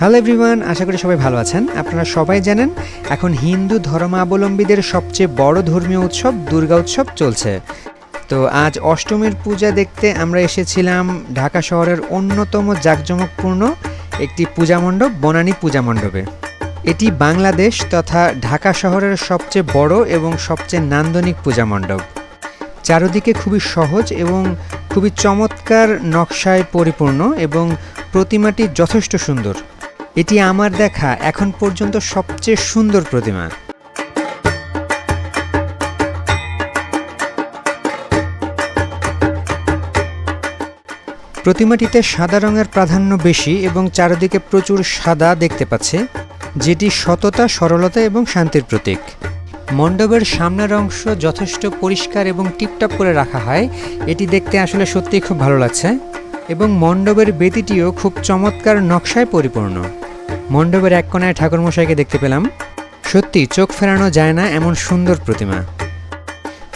Hello everyone আশা করি সবাই ভালো আছেন। আপনারা সবাই জানেন, এখন হিন্দু ধর্মাবলম্বীদের সবচেয়ে বড় ধর্মীয় উৎসব দুর্গা উৎসব চলছে। তো আজ অষ্টমীর পূজা দেখতে আমরা এসেছিলাম ঢাকা শহরের অন্যতম জাঁকজমকপূর্ণ একটি পূজা মণ্ডপ, বনানী পূজা মণ্ডপে। এটি বাংলাদেশ তথা ঢাকা শহরের সবচেয়ে বড় এবং সবচেয়ে নান্দনিক পূজা মণ্ডপ। চারদিকে খুবই সহজ এবং খুবই চমৎকার নকশায় পরিপূর্ণ এবং প্রতিমাটি যথেষ্ট সুন্দর। এটি আমার দেখা এখন পর্যন্ত সবচেয়ে সুন্দর প্রতিমা। প্রতিমাটিতে সাদা রঙের প্রাধান্য বেশি এবং চারিদিকে প্রচুর সাদা দেখতে পাচ্ছে, যেটি সততা, সরলতা এবং শান্তির প্রতীক। মণ্ডপের সামনের অংশ যথেষ্ট পরিষ্কার এবং টিপটাপ করে রাখা হয়, এটি দেখতে আসলে সত্যিই খুব ভালো লাগছে। এবং মণ্ডপের বেদিটিও খুব চমৎকার নকশায় পরিপূর্ণ। মণ্ডপের এক কোনায় ঠাকুরমশাইকে দেখতে পেলাম। সত্যি, চোখ ফেরানো যায় না এমন সুন্দর প্রতিমা।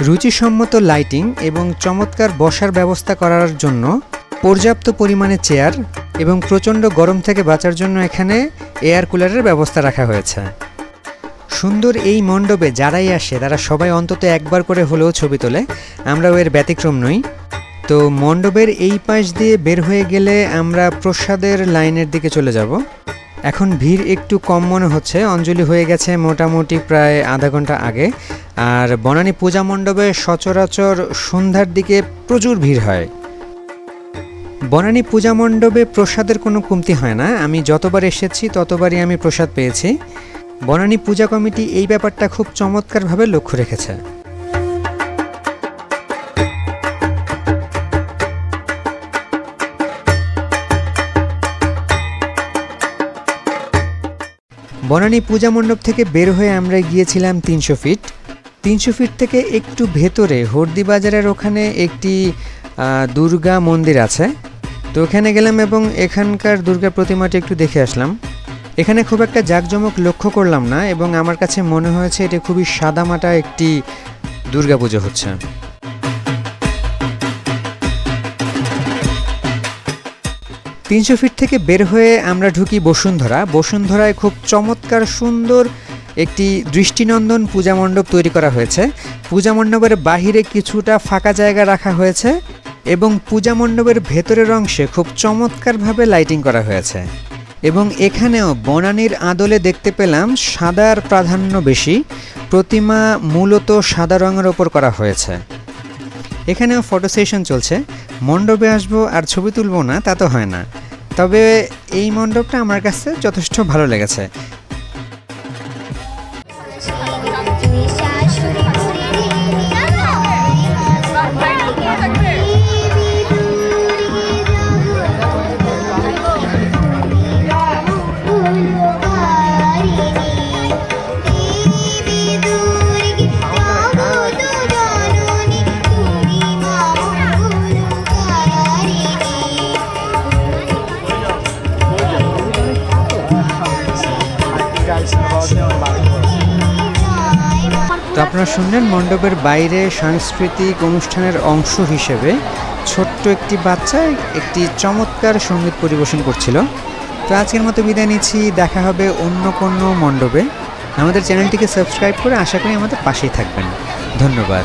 রুচিসম্মত লাইটিং এবং চমৎকার বসার ব্যবস্থা করার জন্য পর্যাপ্ত পরিমাণে চেয়ার এবং প্রচণ্ড গরম থেকে বাঁচার জন্য এখানে এয়ার কুলারের ব্যবস্থা রাখা হয়েছে। সুন্দর এই মণ্ডপে যারাই আসে, তারা সবাই অন্তত একবার করে হলেও ছবি তোলে। আমরাও এর ব্যতিক্রম নই। তো মণ্ডপের এই পাশ দিয়ে বের হয়ে গেলে আমরা প্রসাদের লাইনের দিকে চলে যাব। এখন ভিড় একটু কম মনে হচ্ছে। অঞ্জলি হয়ে গেছে মোটামুটি প্রায় আধা ঘণ্টা আগে। আর বনানী পূজা মণ্ডপে সচরাচর সন্ধ্যার দিকে প্রচুর ভিড় হয়। বনানী পূজা মণ্ডপে প্রসাদের কোনো কমতি হয় না। আমি যতবার এসেছি, ততবারই আমি প্রসাদ পেয়েছি। বনানী পূজা কমিটি এই ব্যাপারটা খুব চমৎকারভাবে লক্ষ্য রেখেছে। বনানী পূজা মণ্ডপ থেকে বের হয়ে আমরা গিয়েছিলাম তিনশো ফিট। তিনশো ফিট থেকে একটু ভেতরে হর্দি বাজারের ওখানে একটি দুর্গা মন্দির আছে। তো ওখানে গেলাম এবং এখানকার দুর্গা প্রতিমাটি একটু দেখে আসলাম। এখানে খুব একটা জাঁকজমক লক্ষ্য করলাম না এবং আমার কাছে মনে হয়েছে এটা খুবই সাদামাটা একটি দুর্গাপুজো হচ্ছে। তিনশো ফিট থেকে বের হয়ে আমরা ঢুকি বসুন্ধরা। বসুন্ধরায় খুব চমৎকার, সুন্দর একটি দৃষ্টিনন্দন পূজা মণ্ডপ তৈরি করা হয়েছে। পূজা মণ্ডপের বাহিরে কিছুটা ফাঁকা জায়গা রাখা হয়েছে এবং পূজা মণ্ডপের ভেতরের অংশে খুব চমৎকারভাবে লাইটিং করা হয়েছে। এবং এখানেও বনানীর আদলে দেখতে পেলাম সাদার প্রাধান্য বেশি, প্রতিমা মূলত সাদা রঙের ওপর করা হয়েছে। এখানেও ফটো সেশন চলছে। মণ্ডপে আসব আর ছবি তুলবো না, তা তো হয় না। তবে এই মণ্ডপটা আমার কাছে যথেষ্ট ভালো লেগেছে। তো আপনারা শুনলেন মণ্ডপের বাইরে সাংস্কৃতিক অনুষ্ঠানের অংশ হিসেবে ছোট্ট একটি বাচ্চা, একটি চমৎকার সংগীত পরিবেশন করছিল। তো আজকের মতো বিদায় নিচ্ছি, দেখা হবে অন্য কোনো মণ্ডপে। আমাদের চ্যানেলটিকে সাবস্ক্রাইব করে আশা করি আমাদের পাশেই থাকবেন। ধন্যবাদ।